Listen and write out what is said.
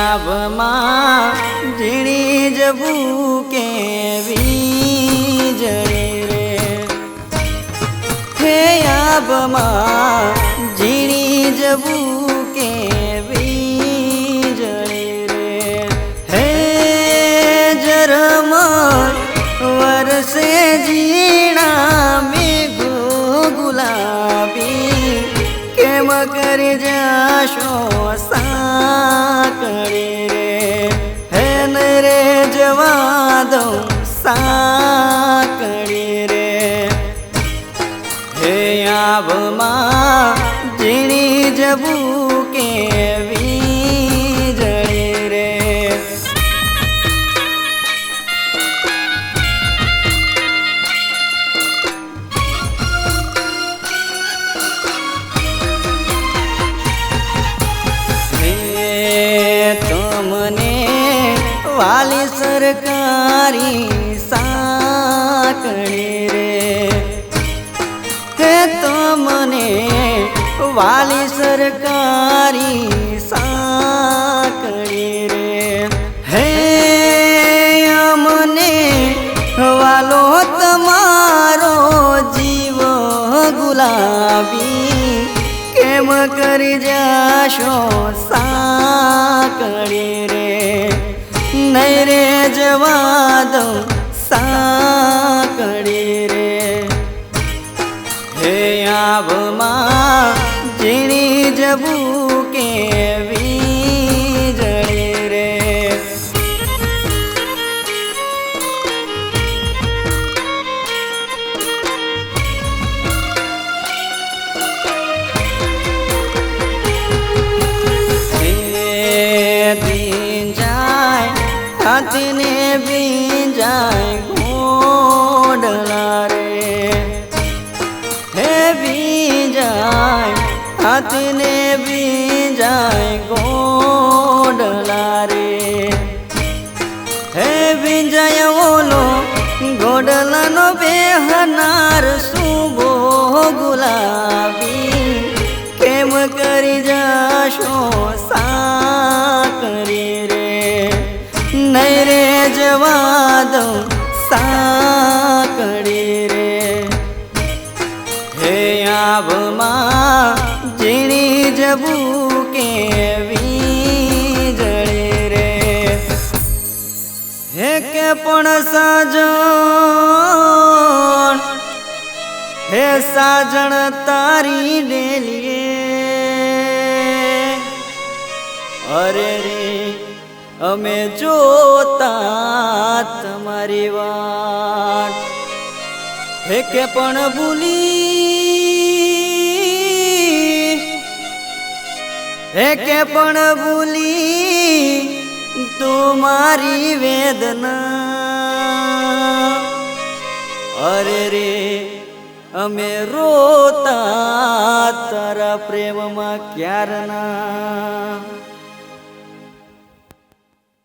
આભમાં ઝીણી જબું કેવી જણી રે હે આભમાં ઝીણી જબું ઝીણા મેઘો ગુલાબી, કેમ કરી જાશો સાકળી રે? હેન રે જવા દો સાકળી રે. હે આભમાં ઝીણી જબું કેવી વાલી સરકારી સાકણી રે. હે તમને વાલી સરકારી સાકણી રે. હે અમને વાલો તમારો જીવ ગુલાબી કેમ કરી જાશો સાકળી આભમાં જીણી જવું કેવી જણી રે. દિન જાય હાથને હાથને બીજાય ગોડલા રે હે ભીંજાય ઓલો ગોડલાનો બેહનાર શુભો ગુલાબી. કેમ કરી જાશો સાકરી રે નહીં રે જવા દઉં સાકડી રે. હે આભમાં ઝીણી જબું કેવી જળે રે. હે કે પણ સાજો હે સાજણ તારી ડેલીએ. અરે રે, અમે જોતા તમારી વાત હે કે પણ ભૂલી હે કે પણ ભૂલી તુમારી વેદના. અરે રે અમે રોતા તારા પ્રેમમાં ક્યારના?